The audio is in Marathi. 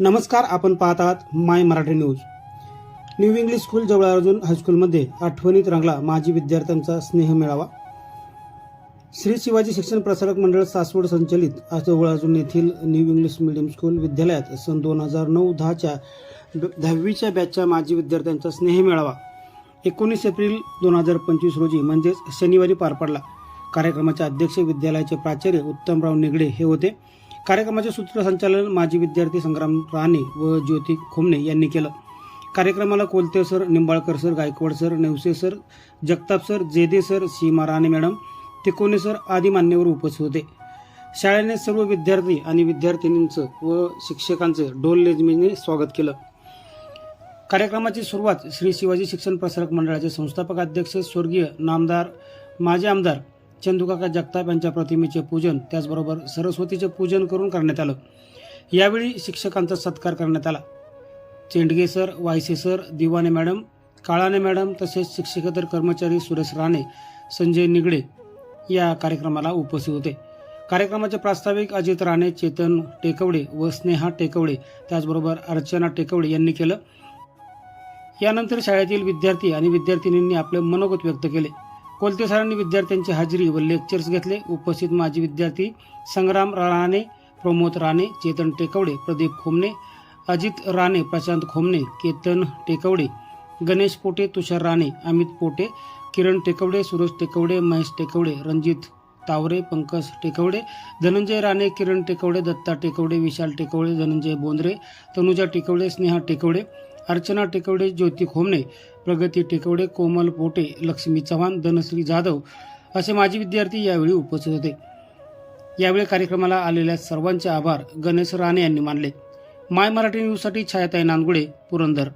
नमस्कार आपण पाहत आहात My Marathi News. New English School जवळ अर्जुन हायस्कूलमध्ये आठवणीत रंगला माजी विद्यार्थ्यांचा स्नेह मेळावा. श्री शिवाजी शिक्षण प्रसारक मंडळ सासवड संचलित जवळ अर्जुन येथील न्यू इंग्लिश मिडियम स्कूल विद्यालयात सन दोन हजार नऊ दहाच्या दहावीच्या बॅचच्या माजी विद्यार्थ्यांचा स्नेह मेळावा. एकोणीस एप्रिल दोन हजार पंचवीस रोजी म्हणजेच शनिवारी पार पडला. कार्यक्रमाचे अध्यक्ष विद्यालयाचे प्राचार्य उत्तमराव निगडे हे होते. कार्यक्रमाचे सूत्रसंचालन माजी विद्यार्थी संग्राम राणे व ज्योती खोमणे यांनी केलं. कार्यक्रमाला Kolte sir Nimbalkar sir Gaikwad sir Nevse sir Jagtap sir Jede sir Seema Rane madam Tikone sir आदी मान्यवर उपस्थित होते. शाळेने सर्व विद्यार्थी आणि विद्यार्थिनींचं व शिक्षकांचं डोल लेजमीने स्वागत केलं. कार्यक्रमाची सुरुवात श्री शिवाजी शिक्षण प्रसारक मंडळाचे संस्थापक अध्यक्ष स्वर्गीय नामदार माजी आमदार चंदुकाका जगताप यांच्या प्रतिमेचे पूजन त्याचबरोबर सरस्वतीचे पूजन करून करण्यात आलं. यावेळी शिक्षकांचा सत्कार करण्यात आला. Chendage sir Wayse sir Diwane madam Kalane madam तसेच शिक्षकेतर कर्मचारी सुरेश राणे संजय निगडे या कार्यक्रमाला उपस्थित होते. कार्यक्रमाचे प्रास्ताविक अजित राणे चेतन टेकवडे व स्नेहा टेकवडे त्याचबरोबर अर्चना टेकवडे यांनी केलं. यानंतर शाळेतील विद्यार्थी आणि विद्यार्थिनींनी आपले मनोगत व्यक्त केले. कोलते सरांनी विद्यार्थ्यांची हजेरी व लेक्चर्स घेतले. उपस्थित माजी विद्यार्थी संग्राम राणे प्रमोद राणे चेतन टेकवडे प्रदीप खोमणे अजित राणे प्रशांत खोमणे केतन टेकवडे गणेश पोटे तुषार राणे अमित पोटे किरण टेकवडे सुरेश टेकवडे महेश टेकवडे रणजित तावरे पंकज टेकवडे धनंजय राणे किरण टेकवडे दत्ता टेकवडे विशाल टेकवडे धनंजय बोंद्रे तनुजा टेकवडे स्नेहा टेकवडे अर्चना टेकवडे ज्योती खोमणे प्रगती टेकवडे कोमल पोटे लक्ष्मी चव्हाण धनश्री जाधव असे माजी विद्यार्थी यावेळी उपस्थित होते. यावेळी कार्यक्रमाला आलेल्या सर्वांचे आभार गणेश राणे यांनी मानले. माय मराठी न्यूजसाठी छायाताई नांदगुडे पुरंदर.